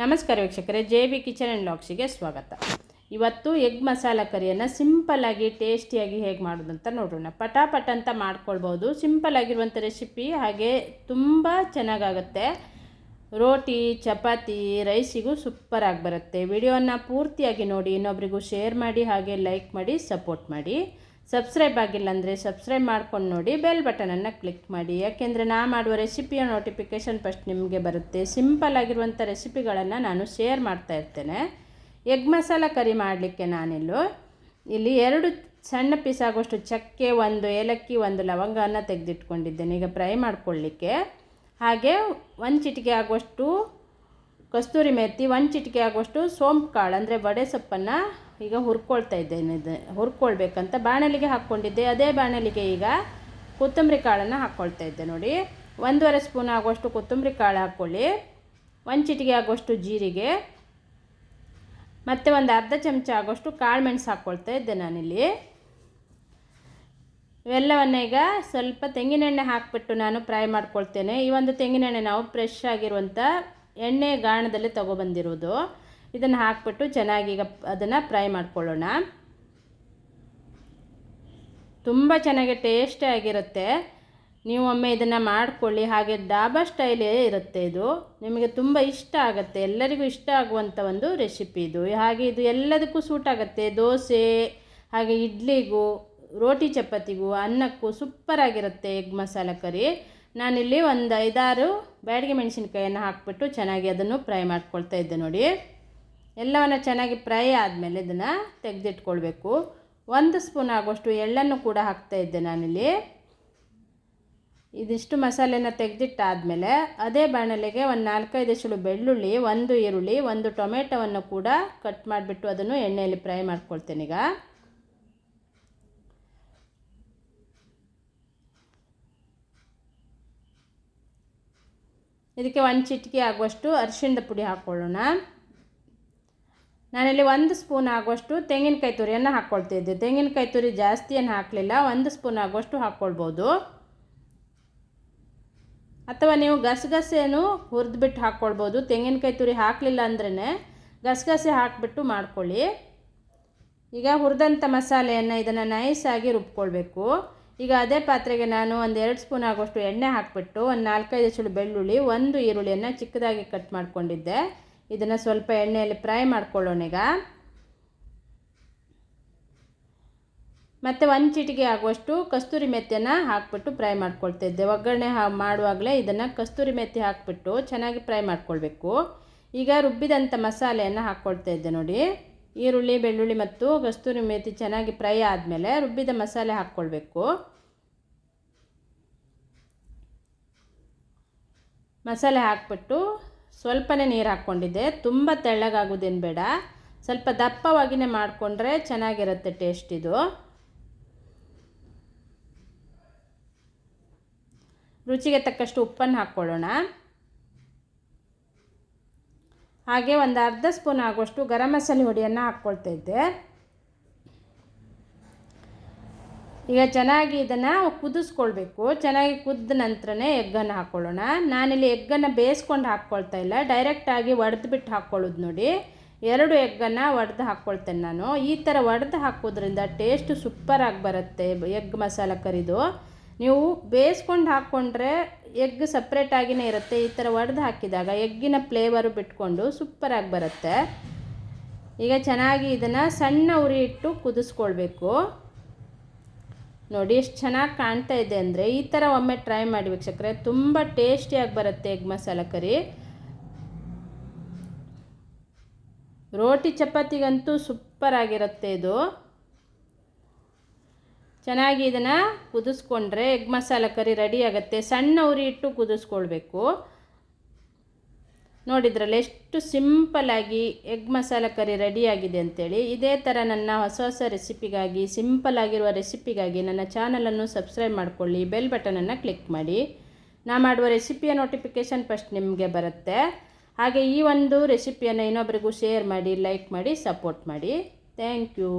ನಮಸ್ಕಾರ ವೀಕ್ಷಕರೇ, J B kitchen and ಲಾಕ್ಸಿಗೆ ಸ್ವಾಗತ. ಇವತ್ತು ಎಗ್ ಮಸಾಲ ಕರಿಯನ್ನು ಸಿಂಪಲ್ಲಾಗಿ ಟೇಸ್ಟಿಯಾಗಿ ಹೇಗೆ ಮಾಡೋದು ಅಂತ ನೋಡೋಣ ಪಟಾಪಟ ಅಂತ ಮಾಡ್ಕೊಳ್ಬೋದು. ಸಿಂಪಲ್ ಆಗಿರುವಂಥ ರೆಸಿಪಿ ಹಾಗೆ ತುಂಬ ಚೆನ್ನಾಗಾಗುತ್ತೆ. ರೋಟಿ, ಚಪಾತಿ, ರೈಸಿಗೂ ಸೂಪರಾಗಿ ಬರುತ್ತೆ. ವಿಡಿಯೋನ ಪೂರ್ತಿಯಾಗಿ ನೋಡಿ, ಇನ್ನೊಬ್ರಿಗೂ ಶೇರ್ ಮಾಡಿ, ಹಾಗೆ ಲೈಕ್ ಮಾಡಿ, ಸಪೋರ್ಟ್ ಮಾಡಿ. ಸಬ್ಸ್ಕ್ರೈಬ್ ಆಗಿಲ್ಲ ಅಂದರೆ ಸಬ್ಸ್ಕ್ರೈಬ್ ಮಾಡ್ಕೊಂಡು ನೋಡಿ ಬೆಲ್ ಬಟನನ್ನು ಕ್ಲಿಕ್ ಮಾಡಿ. ಯಾಕೆಂದರೆ ನಾ ಮಾಡುವ ರೆಸಿಪಿಯ ನೋಟಿಫಿಕೇಷನ್ ಫಸ್ಟ್ ನಿಮಗೆ ಬರುತ್ತೆ. ಸಿಂಪಲ್ ಆಗಿರುವಂಥ ರೆಸಿಪಿಗಳನ್ನು ನಾನು ಶೇರ್ ಮಾಡ್ತಾ ಇರ್ತೇನೆ. ಎಗ್ ಮಸಾಲ ಕರಿ ಮಾಡಲಿಕ್ಕೆ ನಾನಿಲ್ಲು. ಇಲ್ಲಿ ಎರಡು ಸಣ್ಣ ಪೀಸ್ ಆಗುವಷ್ಟು ಚಕ್ಕೆ, ಒಂದು ಏಲಕ್ಕಿ, ಒಂದು ಲವಂಗನ ತೆಗೆದಿಟ್ಕೊಂಡಿದ್ದೇನೆ. ಈಗ ಫ್ರೈ ಮಾಡ್ಕೊಳ್ಳಿಕ್ಕೆ. ಹಾಗೆ ಒಂದು ಚಿಟಿಕೆ ಆಗುವಷ್ಟು ಕಸ್ತೂರಿ ಮೇಥಿ ಒಂದು ಚಿಟಿಕೆ ಆಗುವಷ್ಟು ಸೋಂಪು ಕಾಳು, ಅಂದರೆ ಬಡೆ ಸೊಪ್ಪನ್ನು ಈಗ ಹುರ್ಕೊಳ್ತಾ ಇದ್ದೇನೆ ಇದು. ಹುರ್ಕೊಳ್ಬೇಕಂತ ಬಾಣಲಿಗೆ ಹಾಕ್ಕೊಂಡಿದ್ದೆ. ಅದೇ ಬಾಣಲಿಗೆ ಈಗ ಕೊತ್ತಂಬರಿ ಕಾಳನ್ನು ಹಾಕ್ಕೊಳ್ತಾ ಇದ್ದೆ ನೋಡಿ. ಒಂದೂವರೆ ಸ್ಪೂನ್ ಆಗುವಷ್ಟು ಕೊತ್ತಂಬರಿ ಕಾಳು ಹಾಕ್ಕೊಳ್ಳಿ. ಒಂದು ಚಿಟಿಕೆ ಆಗುವಷ್ಟು ಜೀರಿಗೆ. ಮತ್ತು ಒಂದು ಅರ್ಧ ಚಮಚ ಆಗುವಷ್ಟು ಕಾಳು ಮೆಣಸು ಹಾಕ್ಕೊಳ್ತಾ ಇದ್ದೆ ನಾನಿಲ್ಲಿ. ಇವೆಲ್ಲವನ್ನು ಈಗ ಸ್ವಲ್ಪ ತೆಂಗಿನೆಣ್ಣೆ ಹಾಕಿಬಿಟ್ಟು ನಾನು ಫ್ರೈ ಮಾಡ್ಕೊಳ್ತೇನೆ. ಈ ಒಂದು ತೆಂಗಿನೆಣ್ಣೆ ನಾವು ಫ್ರೆಶ್ ಆಗಿರುವಂಥ ಎಣ್ಣೆ ಗಾಣದಲ್ಲಿ ತೊಗೊಬಂದಿರೋದು. ಇದನ್ನು ಹಾಕ್ಬಿಟ್ಟು ಚೆನ್ನಾಗಿ ಈಗ ಅದನ್ನು ಫ್ರೈ ಮಾಡ್ಕೊಳ್ಳೋಣ. ತುಂಬ ಚೆನ್ನಾಗಿ ಟೇಸ್ಟಿ ಆಗಿರುತ್ತೆ. ನೀವು ಒಮ್ಮೆ ಇದನ್ನು ಮಾಡಿಕೊಳ್ಳಿ. ಹಾಗೆ ಡಾಬಾ ಸ್ಟೈಲೇ ಇರುತ್ತೆ ಇದು. ನಿಮಗೆ ತುಂಬ ಇಷ್ಟ ಆಗುತ್ತೆ. ಎಲ್ಲರಿಗೂ ಇಷ್ಟ ಆಗುವಂಥ ಒಂದು ರೆಸಿಪಿ ಇದು. ಹಾಗೆ ಇದು ಎಲ್ಲದಕ್ಕೂ ಸೂಟ್ ಆಗುತ್ತೆ. ದೋಸೆ, ಹಾಗೆ ಇಡ್ಲಿಗೂ, ರೋಟಿ ಚಪಾತಿಗೂ, ಅನ್ನಕ್ಕೂ ಸೂಪರಾಗಿರುತ್ತೆ ಎಗ್ ಮಸಾಲ ಕರಿ. ನಾನಿಲ್ಲಿ ಒಂದು ಐದಾರು ಬ್ಯಾಡಿಗೆ ಮೆಣಸಿನ್ಕಾಯನ್ನು ಹಾಕಿಬಿಟ್ಟು ಚೆನ್ನಾಗಿ ಅದನ್ನು ಫ್ರೈ ಮಾಡ್ಕೊಳ್ತಾ ಇದ್ದೆ ನೋಡಿ. ಎಲ್ಲವನ್ನು ಚೆನ್ನಾಗಿ ಫ್ರೈ ಆದಮೇಲೆ ಇದನ್ನು ತೆಗೆದಿಟ್ಕೊಳ್ಬೇಕು. ಒಂದು ಸ್ಪೂನ್ ಆಗುವಷ್ಟು ಎಳ್ಳನ್ನು ಕೂಡ ಹಾಕ್ತಾ ಇದ್ದೆ ನಾನಿಲ್ಲಿ. ಇದಿಷ್ಟು ಮಸಾಲೆನ ತೆಗೆದಿಟ್ಟಾದಮೇಲೆ ಅದೇ ಬಾಣಲೆಗೆ ಒಂದು ನಾಲ್ಕೈದು ಎಸಳು ಬೆಳ್ಳುಳ್ಳಿ, ಒಂದು ಈರುಳ್ಳಿ, ಒಂದು ಟೊಮೆಟೊವನ್ನು ಕೂಡ ಕಟ್ ಮಾಡಿಬಿಟ್ಟು ಅದನ್ನು ಎಣ್ಣೆಯಲ್ಲಿ ಫ್ರೈ ಮಾಡ್ಕೊಳ್ತೇನೆ ಈಗ. ಇದಕ್ಕೆ ಒಂದು ಚಿಟಿಕೆ ಆಗುವಷ್ಟು ಅರಿಶಿಣದ ಪುಡಿ ಹಾಕ್ಕೊಳ್ಳೋಣ ನಾನಿಲ್ಲಿ ಒಂದು ಸ್ಪೂನ್ ಆಗುವಷ್ಟು ತೆಂಗಿನಕಾಯಿ ತುರಿಯನ್ನು ಹಾಕ್ಕೊಳ್ತಿದ್ದೆ ತೆಂಗಿನಕಾಯಿ ತುರಿ ಜಾಸ್ತಿ ಏನು ಹಾಕಲಿಲ್ಲ. ಒಂದು ಸ್ಪೂನ್ ಆಗುವಷ್ಟು ಹಾಕ್ಕೊಳ್ಬೋದು ಅಥವಾ ನೀವು ಗಸಗಸೆನೂ ಹುರಿದ್ಬಿಟ್ಟು ಹಾಕ್ಕೊಳ್ಬೋದು ತೆಂಗಿನಕಾಯಿ ತುರಿ ಹಾಕಲಿಲ್ಲ ಅಂದ್ರೇ ಗಸಗಸೆ ಹಾಕಿಬಿಟ್ಟು ಮಾಡ್ಕೊಳ್ಳಿ. ಈಗ ಹುರಿದಂಥ ಮಸಾಲೆಯನ್ನು ಇದನ್ನು ನೈಸಾಗಿ ರುಬ್ಕೊಳ್ಬೇಕು. ಈಗ ಅದೇ ಪಾತ್ರೆಗೆ ನಾನು ಒಂದು ಎರಡು ಸ್ಪೂನ್ ಆಗುವಷ್ಟು ಎಣ್ಣೆ ಹಾಕಿಬಿಟ್ಟು ಒಂದು ನಾಲ್ಕೈದು ಚುಳು ಬೆಳ್ಳುಳ್ಳಿ, ಒಂದು ಈರುಳ್ಳಿಯನ್ನು ಚಿಕ್ಕದಾಗಿ ಕಟ್ ಮಾಡ್ಕೊಂಡಿದ್ದೆ. ಇದನ್ನು ಸ್ವಲ್ಪ ಎಣ್ಣೆಯಲ್ಲಿ ಫ್ರೈ ಮಾಡ್ಕೊಳ್ಳೋಣ ಈಗ. ಮತ್ತು ಒಂದು ಚಿಟಿಕೆ ಆಗುವಷ್ಟು ಕಸ್ತೂರಿ ಮೆಥಿಯನ್ನು ಹಾಕ್ಬಿಟ್ಟು ಫ್ರೈ ಮಾಡ್ಕೊಳ್ತಾ ಇದ್ದೆ. ಒಗ್ಗರಣೆ ಮಾಡುವಾಗಲೇ ಇದನ್ನು ಕಸ್ತೂರಿ ಮೆಥಿ ಹಾಕಿಬಿಟ್ಟು ಚೆನ್ನಾಗಿ ಫ್ರೈ ಮಾಡ್ಕೊಳ್ಬೇಕು. ಈಗ ರುಬ್ಬಿದಂಥ ಮಸಾಲೆಯನ್ನು ಹಾಕ್ಕೊಳ್ತಾ ಇದ್ದೆ ನೋಡಿ. ಈರುಳ್ಳಿ, ಬೆಳ್ಳುಳ್ಳಿ ಮತ್ತು ಕಸ್ತೂರಿ ಮೇಥಿ ಚೆನ್ನಾಗಿ ಫ್ರೈ ಆದಮೇಲೆ ರುಬ್ಬಿದ ಮಸಾಲೆ ಹಾಕ್ಕೊಳ್ಬೇಕು. ಮಸಾಲೆ ಹಾಕ್ಬಿಟ್ಟು ಸ್ವಲ್ಪನೇ ನೀರು ಹಾಕ್ಕೊಂಡಿದ್ದೆ. ತುಂಬ ತೆಳ್ಳಗಾಗೋದೇನು ಬೇಡ. ಸ್ವಲ್ಪ ದಪ್ಪವಾಗಿಯೇ ಮಾಡಿಕೊಂಡ್ರೆ ಚೆನ್ನಾಗಿರುತ್ತೆ ಟೇಸ್ಟ್ ಇದು. ರುಚಿಗೆ ತಕ್ಕಷ್ಟು ಉಪ್ಪನ್ನು ಹಾಕ್ಕೊಳ್ಳೋಣ. ಹಾಗೆ ಒಂದು ಅರ್ಧ ಸ್ಪೂನ್ ಆಗೋಷ್ಟು ಗರಂ ಮಸಾಲೆ ಹುಡಿಯನ್ನು ಹಾಕ್ಕೊಳ್ತಾ ಇದ್ದೆ. ಈಗ ಚೆನ್ನಾಗಿ ಇದನ್ನು ಕುದಿಸ್ಕೊಳ್ಬೇಕು. ಚೆನ್ನಾಗಿ ಕುದ್ದ ನಂತರನೇ ಎಗ್ಗನ್ನು ಹಾಕ್ಕೊಳ್ಳೋಣ ನಾನಿಲ್ಲಿ ಎಗ್ಗನ್ನು ಬೇಯಿಸ್ಕೊಂಡು ಹಾಕ್ಕೊಳ್ತಾ ಇಲ್ಲ. ಡೈರೆಕ್ಟಾಗಿ ಒಡೆದ್ಬಿಟ್ಟು ಹಾಕ್ಕೊಳ್ಳೋದು ನೋಡಿ. ಎರಡು ಎಗ್ಗನ್ನು ಒಡೆದು ಹಾಕ್ಕೊಳ್ತೇನೆ ನಾನು. ಈ ಥರ ಒಡೆದು ಹಾಕೋದ್ರಿಂದ ಟೇಸ್ಟು ಸೂಪರಾಗಿ ಬರುತ್ತೆ ಎಗ್ ಮಸಾಲ ಕರಿದು. ನೀವು ಬೇಯಿಸ್ಕೊಂಡು ಹಾಕ್ಕೊಂಡ್ರೆ ಎಗ್ ಸಪ್ರೇಟಾಗಿಯೇ ಇರುತ್ತೆ. ಈ ಥರ ಒಡೆದು ಹಾಕಿದಾಗ ಎಗ್ಗಿನ ಫ್ಲೇವರು ಬಿಟ್ಕೊಂಡು ಸೂಪರಾಗಿ ಬರುತ್ತೆ. ಈಗ ಚೆನ್ನಾಗಿ ಇದನ್ನು ಸಣ್ಣ ಉರಿ ಇಟ್ಟು ಕುದಿಸ್ಕೊಳ್ಬೇಕು. ನೋಡಿ, ಎಷ್ಟು ಚೆನ್ನಾಗಿ ಕಾಣ್ತಾ ಇದೆ ಅಂದರೆ ಈ ಥರ ಒಮ್ಮೆ ಟ್ರೈ ಮಾಡಿ ವೀಕ್ಷಕರೆ, ತುಂಬ ಟೇಸ್ಟಿಯಾಗಿ ಬರುತ್ತೆ ಎಗ್ ಮಸಾಲ ಕರಿ ರೋಟಿ ಚಪಾತಿಗಂತೂ ಸೂಪರಾಗಿರುತ್ತೆ ಇದು. ಚೆನ್ನಾಗಿ ಇದನ್ನು ಕುದಿಸ್ಕೊಂಡ್ರೆ ಎಗ್ ಮಸಾಲ ಕರಿ ರೆಡಿ ಆಗುತ್ತೆ. ಸಣ್ಣ ಉರಿ ಇಟ್ಟು ಕುದಿಸ್ಕೊಳ್ಬೇಕು. ನೋಡಿದ್ರಲ್ಲ ಎಷ್ಟು ಸಿಂಪಲಾಗಿ ಎಗ್ ಮಸಾಲ ಕರಿ ರೆಡಿಯಾಗಿದೆ ಅಂತೇಳಿ. ಇದೇ ಥರ ನನ್ನ ಹೊಸ ಹೊಸ ರೆಸಿಪಿಗಾಗಿ ಸಿಂಪಲ್ ಆಗಿರುವ ರೆಸಿಪಿಗಾಗಿ ನನ್ನ ಚಾನಲನ್ನು ಸಬ್ಸ್ಕ್ರೈಬ್ ಮಾಡಿಕೊಳ್ಳಿ ಬೆಲ್ ಬಟನನ್ನು ಕ್ಲಿಕ್ ಮಾಡಿ. ನಾ ಮಾಡುವ ರೆಸಿಪಿಯ ನೋಟಿಫಿಕೇಷನ್ ಫಸ್ಟ್ ನಿಮಗೆ ಬರುತ್ತೆ. ಹಾಗೆ ಈ ಒಂದು ರೆಸಿಪಿಯನ್ನು ಇನ್ನೊಬ್ರಿಗೂ ಶೇರ್ ಮಾಡಿ ಲೈಕ್ ಮಾಡಿ ಸಪೋರ್ಟ್ ಮಾಡಿ. Thank you